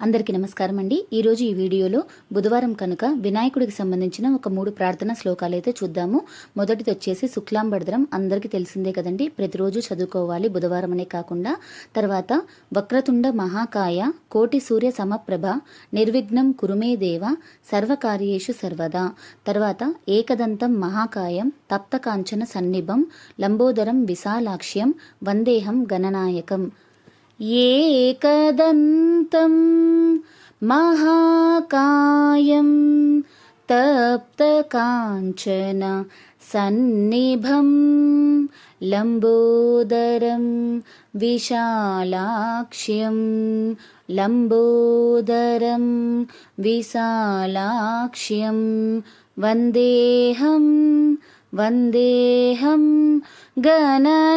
అందరికీ నమస్కారం అండి. ఈరోజు ఈ వీడియోలో బుధవారం కనుక వినాయకుడికి సంబంధించిన ఒక మూడు ప్రార్థనా శ్లోకాలు అయితే చూద్దాము. మొదటిది వచ్చేసి శుక్లాంబడదరం అందరికీ తెలిసిందే కదండి. ప్రతిరోజు చదువుకోవాలి బుధవారం అనే కాకుండా. తర్వాత వక్రతుండ మహాకాయ కోటి సూర్య సమప్రభ నిర్విఘ్నం కురుమే దేవ సర్వకార్యేషు సర్వదా. తర్వాత ఏకదంతం మహాకాయం తప్తకాంచన సన్నిభం లంబోదరం విశాలాక్ష్యం వందేహం గణనాయకం. ఏకదంతం महाकायं तप्तकाञ्चन सन्निभं लम्बोदरं विशालाक्ष्यं लम्बोदरं विशालाक्ष्यं वन्देहं वन्देहं गणनायकम्